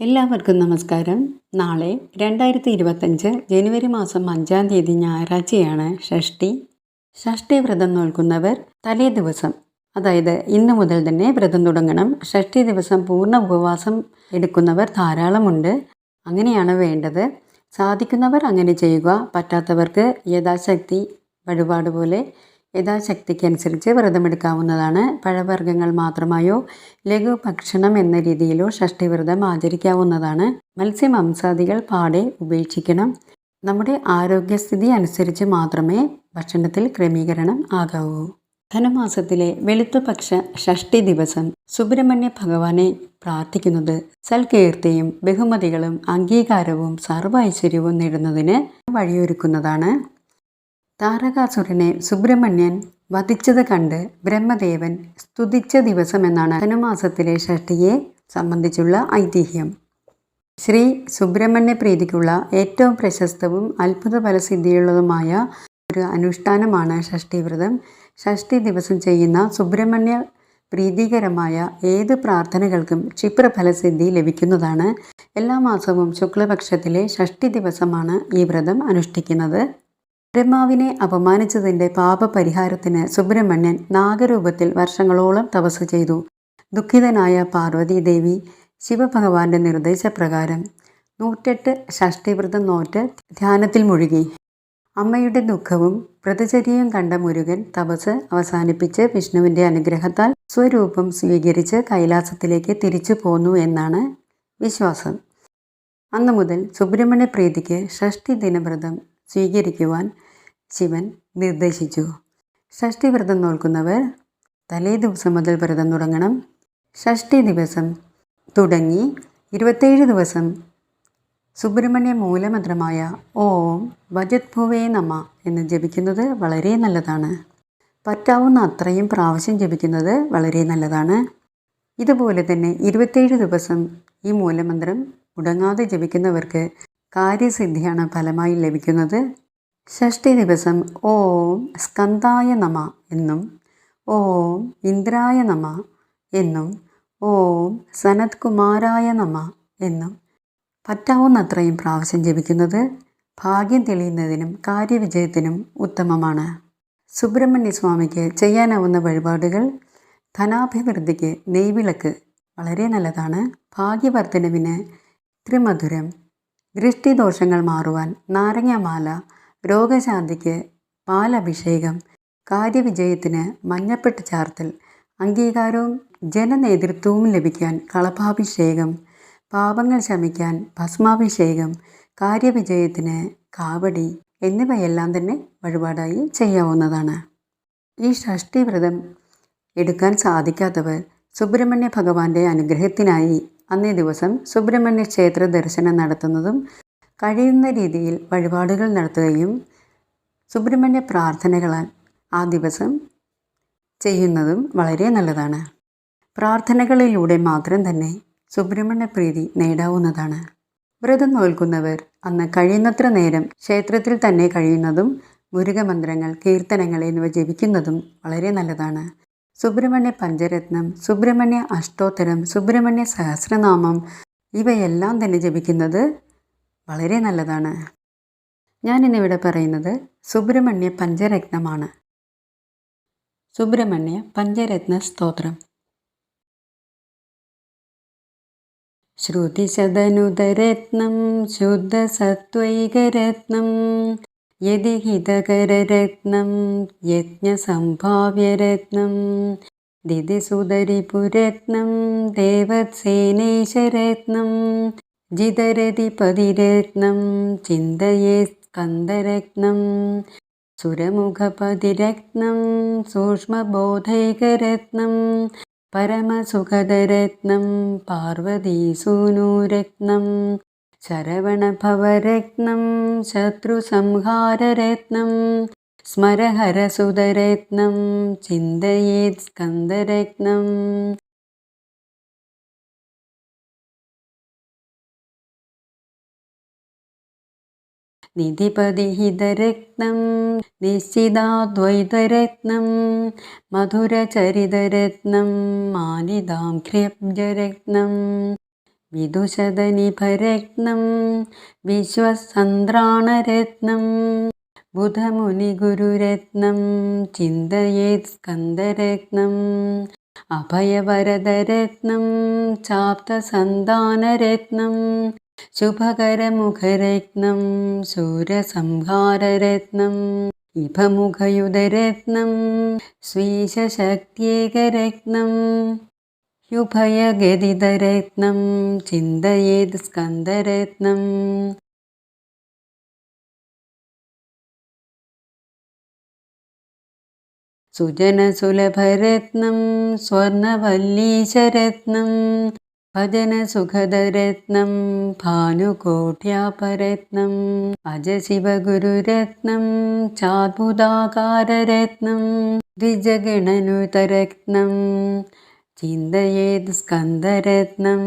എല്ലാവർക്കും നമസ്കാരം. നാളെ രണ്ടായിരത്തി ഇരുപത്തഞ്ച് ജനുവരി മാസം അഞ്ചാം തീയതി ഞായറാഴ്ചയാണ് ഷഷ്ടി. ഷഷ്ടി വ്രതം നോൽക്കുന്നവർ തലേ ദിവസം അതായത് ഇന്ന് മുതൽ തന്നെ വ്രതം തുടങ്ങണം. ഷഷ്ടി ദിവസം പൂർണ ഉപവാസം എടുക്കുന്നവർ ധാരാളമുണ്ട്. അങ്ങനെയാണ് വേണ്ടത്. സാധിക്കുന്നവർ അങ്ങനെ ചെയ്യുക. പറ്റാത്തവർക്ക് യഥാശക്തി വഴിപാട് പോലെ യഥാശക്തിക്കനുസരിച്ച് വ്രതമെടുക്കാവുന്നതാണ്. പഴവർഗങ്ങൾ മാത്രമായോ ലഘു ഭക്ഷണം എന്ന രീതിയിലോ ഷഷ്ടിവ്രതം ആചരിക്കാവുന്നതാണ്. മത്സ്യമാംസാദികൾ പാടെ ഉപേക്ഷിക്കണം. നമ്മുടെ ആരോഗ്യസ്ഥിതി അനുസരിച്ച് മാത്രമേ ഭക്ഷണത്തിൽ ക്രമീകരണം ആകാവൂ. ധനുമാസത്തിലെ വെളുത്തുപക്ഷ ഷഷ്ടി ദിവസം സുബ്രഹ്മണ്യ ഭഗവാനെ പ്രാർത്ഥിക്കുന്നത് സൽകീർത്തിയും ബഹുമതികളും അംഗീകാരവും സർവ ഐശ്വര്യവും നേടുന്നതിന് വഴിയൊരുക്കുന്നതാണ്. താരകാസുരനെ സുബ്രഹ്മണ്യൻ വധിച്ചത് കണ്ട് ബ്രഹ്മദേവൻ സ്തുതിച്ച ദിവസമെന്നാണ് ധനുമാസത്തിലെ ഷഷ്ടിയെ സംബന്ധിച്ചുള്ള ഐതിഹ്യം. ശ്രീ സുബ്രഹ്മണ്യ പ്രീതിക്കുള്ള ഏറ്റവും പ്രശസ്തവും അത്ഭുത ഫലസിദ്ധിയുള്ളതുമായ ഒരു അനുഷ്ഠാനമാണ് ഷഷ്ടിവ്രതം. ഷഷ്ടി ദിവസം ചെയ്യുന്ന സുബ്രഹ്മണ്യ പ്രീതികരമായ ഏത് പ്രാർത്ഥനകൾക്കും ക്ഷിപ്രഫലസിദ്ധി ലഭിക്കുന്നതാണ്. എല്ലാ മാസവും ശുക്ലപക്ഷത്തിലെ ഷഷ്ടി ദിവസമാണ് ഈ വ്രതം അനുഷ്ഠിക്കുന്നത്. ബ്രഹ്മാവിനെ അപമാനിച്ചതിന്റെ പാപപരിഹാരത്തിന് സുബ്രഹ്മണ്യൻ നാഗരൂപത്തിൽ വർഷങ്ങളോളം തപസ് ചെയ്തു. ദുഃഖിതനായ പാർവതീദേവി ശിവഭഗവാന്റെ നിർദ്ദേശപ്രകാരം നൂറ്റെട്ട് ഷഷ്ടിവ്രതം നോറ്റ് ധ്യാനത്തിൽ മുഴുകി. അമ്മയുടെ ദുഃഖവും പ്രതിചര്യയും കണ്ട മുരുകൻ തപസ് അവസാനിപ്പിച്ച് വിഷ്ണുവിന്റെ അനുഗ്രഹത്താൽ സ്വരൂപം സ്വീകരിച്ച് കൈലാസത്തിലേക്ക് തിരിച്ചു പോന്നു എന്നാണ് വിശ്വാസം. അന്നു മുതൽ സുബ്രഹ്മണ്യ പ്രീതിക്ക് ഷഷ്ടി ദിനവ്രതം സ്വീകരിക്കുവാൻ ശിവൻ നിർദ്ദേശിച്ചു. ഷഷ്ടി വ്രതം നോൽക്കുന്നവർ തലേ ദിവസം മുതൽ വ്രതം തുടങ്ങണം. ഷഷ്ടി ദിവസം തുടങ്ങി ഇരുപത്തേഴ് ദിവസം സുബ്രഹ്മണ്യ മൂലമന്ത്രമായ ഓം ബജത് ഭൂവേ നമ എന്ന് ജപിക്കുന്നത് വളരെ നല്ലതാണ്. പറ്റാവുന്ന അത്രയും പ്രാവശ്യം ജപിക്കുന്നത് വളരെ നല്ലതാണ്. ഇതുപോലെ തന്നെ ഇരുപത്തേഴ് ദിവസം ഈ മൂലമന്ത്രം മുടങ്ങാതെ ജപിക്കുന്നവർക്ക് കാര്യസിദ്ധിയാണ് ഫലമായി ലഭിക്കുന്നത്. ഷഷ്ടി ദിവസം ഓം സ്കന്ധായ നമ എന്നും ഓം ഇന്ദ്രായ നമ എന്നും ഓം സനത് കുമാരായ നമ എന്നും പറ്റാവുന്നത്രയും പ്രാവശ്യം ജപിക്കുന്നത് ഭാഗ്യം തെളിയുന്നതിനും കാര്യവിജയത്തിനും ഉത്തമമാണ്. സുബ്രഹ്മണ്യ സ്വാമിക്ക് ചെയ്യാനാവുന്ന വഴിപാടുകൾ ധനാഭിവൃദ്ധിക്ക് നെയ്വിളക്ക് വളരെ നല്ലതാണ്. ഭാഗ്യവർദ്ധനവിന് ത്രിമധുരം ദൃഷ്ടിദോഷങ്ങൾ മാറുവാൻ നാരങ്ങാമാല രോഗശാന്തിക്ക് പാലഭിഷേകം കാര്യവിജയത്തിന് മഞ്ഞപ്പെട്ട് ചാർത്തൽ അംഗീകാരവും ജനനേതൃത്വവും ലഭിക്കാൻ കളഭാഭിഷേകം പാപങ്ങൾ ശമിക്കാൻ ഭസ്മാഭിഷേകം കാര്യവിജയത്തിന് കാവടി എന്നിവയെല്ലാം തന്നെ വഴിപാടായി ചെയ്യാവുന്നതാണ്. ഈ ഷഷ്ടി വ്രതം എടുക്കാൻ സാധിക്കാത്തവർ സുബ്രഹ്മണ്യ ഭഗവാന്റെ അനുഗ്രഹത്തിനായി അന്നേ ദിവസം സുബ്രഹ്മണ്യ ക്ഷേത്ര ദർശനം നടത്തുന്നതും കഴിയുന്ന രീതിയിൽ വഴിപാടുകൾ നടത്തുകയും സുബ്രഹ്മണ്യ പ്രാർത്ഥനകളാൽ ആ ദിവസം ചെയ്യുന്നതും വളരെ നല്ലതാണ്. പ്രാർത്ഥനകളിലൂടെ മാത്രം തന്നെ സുബ്രഹ്മണ്യ പ്രീതി നേടാവുന്നതാണ്. വ്രതം നോൽക്കുന്നവർ അന്ന് കഴിയുന്നത്ര നേരം ക്ഷേത്രത്തിൽ തന്നെ കഴിയുന്നതും മുരുകമന്ത്രങ്ങൾ കീർത്തനങ്ങൾ എന്നിവ ജപിക്കുന്നതും വളരെ നല്ലതാണ്. സുബ്രഹ്മണ്യ പഞ്ചരത്നം സുബ്രഹ്മണ്യ അഷ്ടോത്തരം സുബ്രഹ്മണ്യ സഹസ്രനാമം ഇവയെല്ലാം തന്നെ ജപിക്കുന്നത് വളരെ നല്ലതാണ്. ഞാനിന്നിവിടെ പറയുന്നത് സുബ്രഹ്മണ്യ പഞ്ചരത്നമാണ്. സുബ്രഹ്മണ്യ പഞ്ചരത്ന സ്തോത്രം. ശ്രുതിശതനുതരത്നം ശുദ്ധസത്വൈകരത്നം യതിഹിതകരരത്നം യജ്ഞസംഭാവ്യരത്നം ദിതിസുതരിപുരത്നം जिदरधिपदिरत्नं चिन्तये स्कन्दरत्नं सुरमुखपदिरत्नं सूक्ष्मबोधैकरत्नं परमसुखदरत्नं पार्वतीसूनुरत्नं शरवणभवरत्नं शत्रुसंहाररत्नं स्मरहरसुधरत्नं चिन्तयेत् स्कन्दरत्नम् നിധിപതിഹിതരത്നം നിശ്ചിതാദ്വൈതരത്നം മധുരചരിതരത്നം മാലിതാം ഖ്യബ്ജരത്നം വിദുഷതനിഭരത്നം വിശ്വസന്ത്രാണരത്നം ബുധമുനിഗുരുരത്നം ചിന്തയേത് സ്കന്ദരത്നം അഭയവരദരത്നം ചാപ്തസന്താനരത്നം ശുഭകരമുഖരത്നം ശൂരസംഹാരരത്നം ഇഭമുഖയുധരത്നം സ്വീശശക്തിയേകരത്നം യുഭയഗതിതരത്നം ചിന്തയേത് സ്കന്ദരത്നം സുജനസുലഭരത്നം സ്വർണവല്ലീശരത്നം ഭജനസുഖദരത്നം ഭാനുകോട്യാപരത്നം അജശിവഗുരുരത്നം ചാദ്ഭുതാകാരരത്നം ദ്വിജഗണനുതരത്നം ചിന്തയേത് സ്കന്ദരത്നം